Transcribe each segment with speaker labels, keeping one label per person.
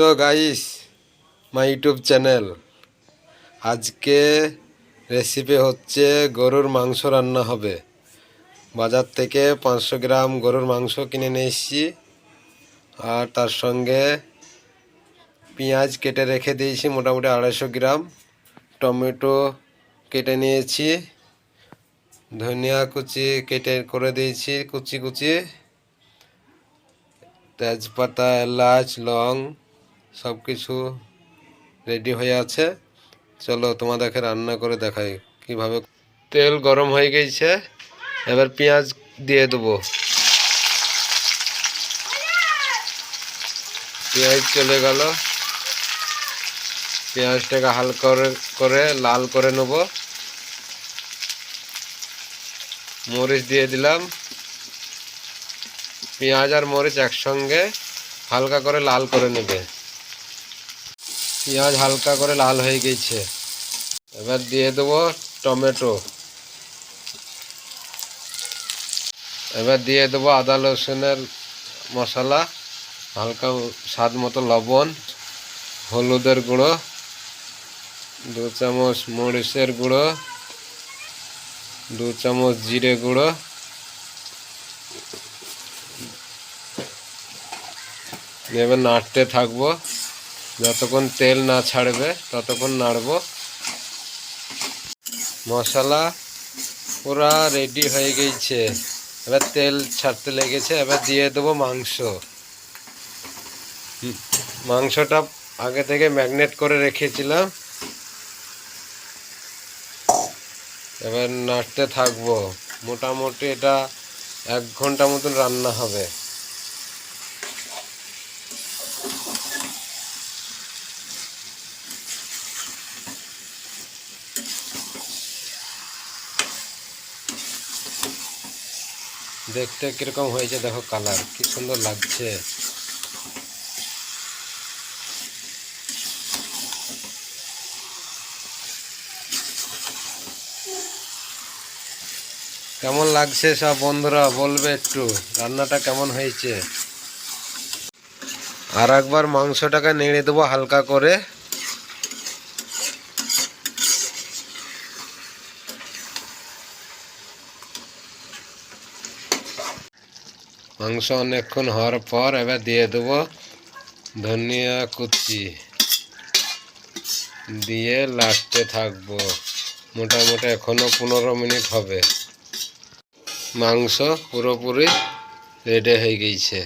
Speaker 1: So guys my YouTube channel আজকে recipe হচ্ছে গরুর মাংস রান্না হবে। বাজার থেকে পাঁচশো গ্রাম গরুর মাংস কিনে নিয়ে এসেছি। আর তার সঙ্গে পেঁয়াজ কেটে রেখে দিয়েছি, মোটামুটি আড়াইশো গ্রাম। টমেটো কেটে নিয়েছি। ধনিয়া কুচি কেটে করে দিয়েছি, কুচি কুচি। তেজপাতা, এলাচ, লং সব কিছু রেডি হয়ে আছে। চলো তোমাদেরকে রান্না করে দেখাই কীভাবে তেল গরম হয়ে গেছে। এবার পেঁয়াজ দিয়ে দেবো। পেঁয়াজ চলে গেল। পেঁয়াজটাকে হালকা করে লাল করে নেব। মরিচ দিয়ে দিলাম। পেঁয়াজ আর মরিচ একসঙ্গে হালকা করে লাল করে নেবে। পেঁয়াজ হালকা করে লাল হয়ে গেছে। এবার দিয়ে দেবো টমেটো। এবার দিয়ে দেবো আদা, রসুনের মশলা, হালকা স্বাদ মতো লবণ, হলুদের গুঁড়ো, দু চামচ মরিচের গুঁড়ো, দু চামচ জিরে গুঁড়ো, এবার নাড়তে থাকব। যতক্ষণ তেল না ছাড়বে, ততক্ষণ নাড়বো। মশলা পুরা রেডি হয়ে গেছে। এবার তেল ছাড়তে লেগেছে, এবার দিয়ে দেবো মাংস। মাংসটা আগে থেকে ম্যাগনেট করে রেখেছিলাম। এবার নাড়তে থাকব। মোটামুটি এটা এক ঘণ্টা মতন রান্না হবে। দেখতে কীরকম হয়েছে, দেখো কালার কি সুন্দর লাগছে। কেমন লাগছে সব বন্ধুরা, বলবে একটু, রান্নাটা কেমন হয়েছে? আর একবার মাংসটাকে নেড়ে দেবো হালকা করে। মাংস অনেকক্ষণ হওয়ার পর এবার দিয়ে দেবো ধনিয়া কুচি। দিয়ে লাস্টে থাকব। মোটামুটি এখনও পনেরো মিনিট হবে। মাংস পুরোপুরি রেডি হয়ে গেছে।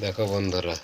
Speaker 1: দেখো বন্ধুরা।